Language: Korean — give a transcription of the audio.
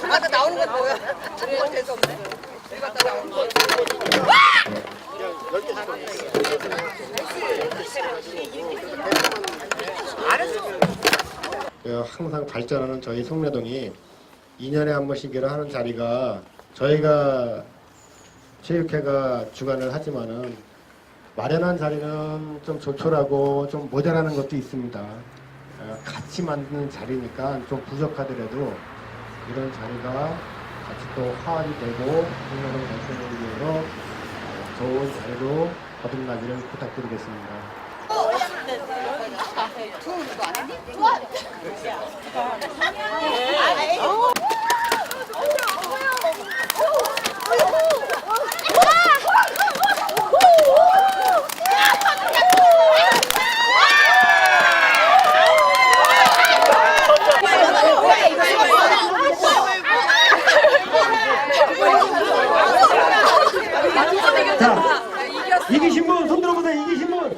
맞아 나오는 건 뭐야? 그거 재수 없네. 우리 갔다 나오는 거. 그 항상 발전하는 저희 송내동이 2년에 한 번씩이라 하는 자리가 저희가 체육회가 주관을 하지만은 마련한 자리는 좀 조촐하고 좀 모자라는 것도 있습니다. 어, 같이 만드는 자리니까 좀 부족하더라도 이런 자리가 같이 또 화합이 되고 송내동 발전을 위해서 좋은 자리로 거듭나기를 부탁드리겠습니다. 자, 이기신 분 손 들어보세요. 이기신 분.